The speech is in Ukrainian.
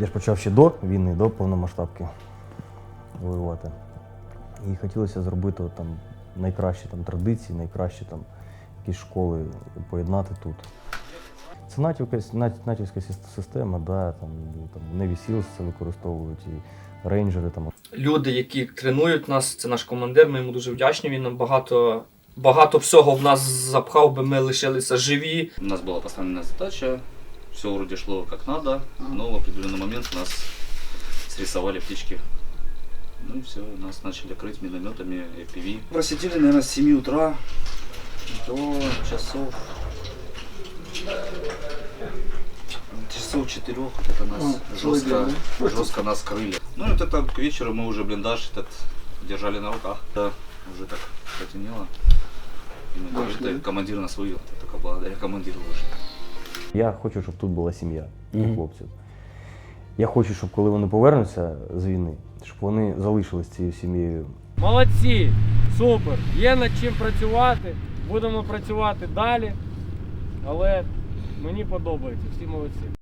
Я ж почав ще до війни, до повномасштабки воювати. І хотілося зробити от там найкращі там, традиції, найкращі там якісь школи поєднати тут. Це натівка, натівська система, да, там, там Navy Seals це використовують, і рейнджери там. Люди, які тренують нас, це наш командир, ми йому дуже вдячні. Він нам багато, багато всього в нас запхав, би ми лишилися живі. У нас была поставлена задача, все вроде шло как надо, но в определенный момент нас срисовали птички. Ну и все, нас начали крыть минометами, APV. Просидели, наверное, с 7 утра до часов часов четырех вот это нас жестко, жестко нас крыли. Ну и вот это к вечеру мы уже блиндаж этот держали на руках. Да, уже так потемнело. И мы говорили, командир нас вывел. Это только благодаря командиру вышли. Я хочу, щоб тут була сім'я у хлопців. Я хочу, щоб коли вони повернуться з війни, щоб вони залишились цією сім'єю. Молодці! Супер! Є над чим працювати. Будемо працювати далі. Але мені подобається, всі молодці.